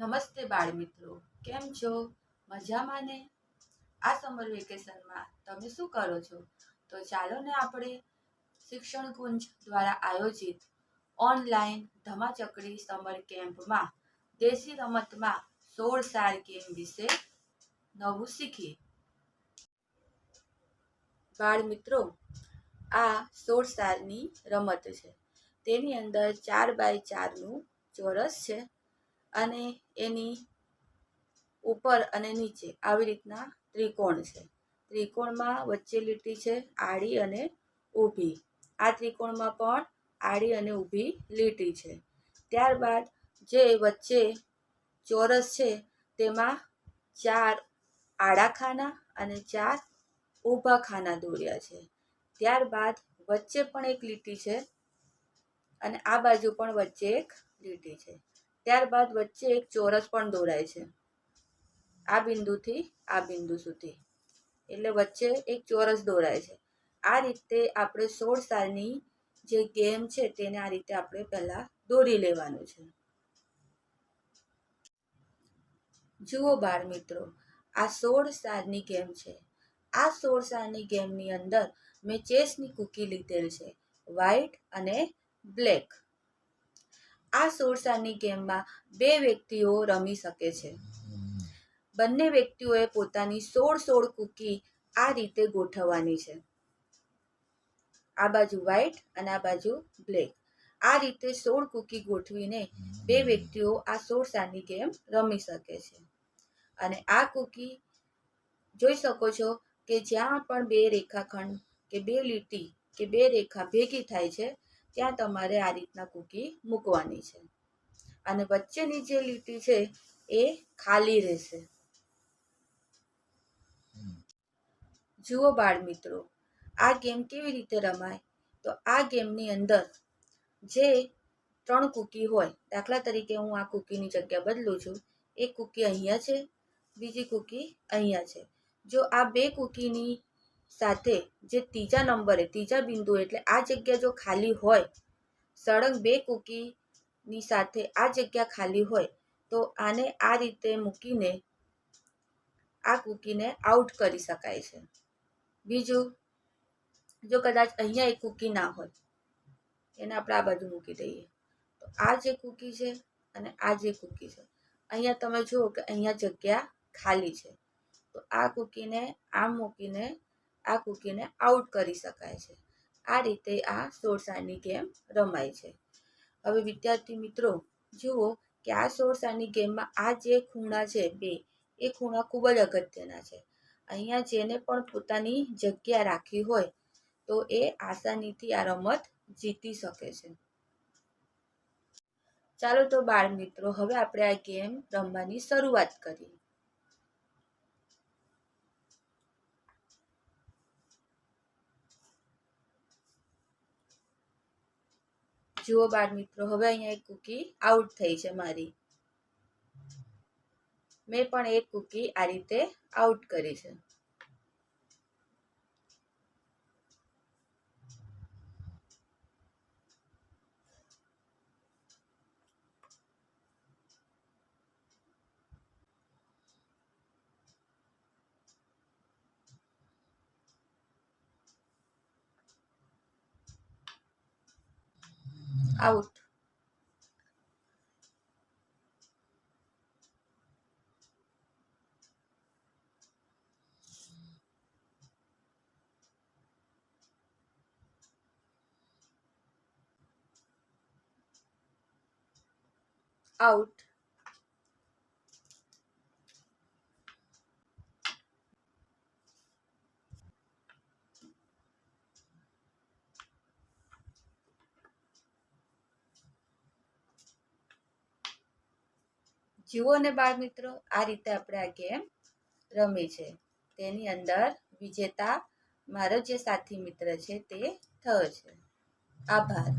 નમસ્તે બાળ મિત્રો, કેમ છો? મજામાં ને? આ સમર વેકેશનમાં તમે શું કરો છો? તો ચાલો ને આપણે શિક્ષણ કુંજ દ્વારા આયોજિત ઓનલાઈન ધમાચકડી સમર કેમ્પમાં દેશી રમતમાં સોળ સાર ગેમ વિશે નવું શીખીએ. બાળ મિત્રો, આ સોળ સારની રમત છે. તેની અંદર ચાર બાય ચારનું ચોરસ છે. અને એની ઉપર અને નીચે આવી રીતના ત્રિકોણ છે. ત્રિકોણમાં વચ્ચે લીટી છે આડી અને ઊભી. આ ત્રિકોણમાં પણ આડી અને ઊભી લીટી છે. ત્યારબાદ જે વચ્ચે ચોરસ છે તેમાં ચાર આડા ખાના અને ચાર ઊભા ખાના દોર્યા છે. ત્યારબાદ વચ્ચે પણ એક લીટી છે અને આ બાજુ પણ વચ્ચે એક લીટી છે. ત્યારબાદ વચ્ચે એક ચોરસ પણ દોરાય છે. આ બિંદુથી આ બિંદુ સુધી. એટલે વચ્ચે એક ચોરસ દોરાય છે. આ રીતે આપણે સોળ સાલની જે ગેમ છે તેને આ રીતે આપણે પહેલાં દોરી લેવાનું છે. જુઓ બાળ મિત્રો, આ સોળ સાલની ગેમ છે. આ સોળ સાલની ગેમની અંદર મેં ચેસની કૂકી લીધેલ છે. વ્હાઈટ અને બ્લેક. આ સોળ ગેમમાં બે વ્યક્તિઓ રમી શકે છે. બંને વ્યક્તિઓએ પોતાની સોળ સોળ કૂકી આ રીતે ગોઠવવાની છે. આ બાજુ વ્હાઈટ અને આ બાજુ બ્લેક. આ રીતે સોળ કૂકી ગોઠવીને બે વ્યક્તિઓ આ સોળ ગેમ રમી શકે છે. અને આ કૂકી જોઈ શકો છો કે જ્યાં પણ બે રેખાખંડ કે બે લીટી કે બે રેખા ભેગી થાય છે ત્યાં તમારે આ રીતના કૂકી મૂકવાની છે. અને વચ્ચેની જે લીટી છે એ ખાલી રહેશે. જુઓ બાળ મિત્રો આ ગેમ કેવી રીતે રમાય? તો આ ગેમની અંદર જે ત્રણ કૂકી હોય દાખલા તરીકે હું આ કૂકીની જગ્યા બદલું છું. એક કૂકી અહીંયા છે બીજી કૂકી અહીંયા છે. જો આ બે કૂકીની સાથે જે ત્રીજા નંબરે ત્રીજા બિંદુ એટલે આ જગ્યા જો ખાલી હોય, સળંગ બે કૂકીની સાથે આ જગ્યા ખાલી હોય, તો આને આ રીતે મૂકીને આ કૂકીને આઉટ કરી શકાય છે. બીજું, જો કદાચ અહીંયા એક કૂકી ના હોય, એને આપણે આ બાજુ મૂકી દઈએ, તો આ જે કૂકી છે અને આ જે કૂકી છે, અહીંયા તમે જુઓ કે અહીંયા જગ્યા ખાલી છે, તો આ કૂકીને આમ મૂકીને આ કૂકીને આઉટ કરી શકાય છે. આ રીતે આ સોળસાની ગેમ રમાય છે. હવે વિદ્યાર્થી મિત્રો, જુઓ કે આ સોળસાની ગેમમાં આ જે ખૂણા છે બે, એ ખૂણા ખૂબ જ અગત્યના છે. અહીંયા જેને પણ પોતાની જગ્યા રાખી હોય, તો એ આસાનીથી આ રમત જીતી શકે છે. ચાલો તો બાળ મિત્રો, હવે આપણે આ ગેમ રમવાની શરૂઆત કરીએ. જુઓ બાળ મિત્રો. હવે અહીંયા એક કૂકી આઉટ થઈ છે મારી. મેં પણ એક કૂકી આ રીતે આઉટ કરી છે. આઉટ આઉટ જુઓ ને બાળ મિત્રો, આ રીતે આપણે આ ગેમ રમી છે. તેની અંદર વિજેતા મારો જે સાથી મિત્ર છે તે થયો છે. આભાર.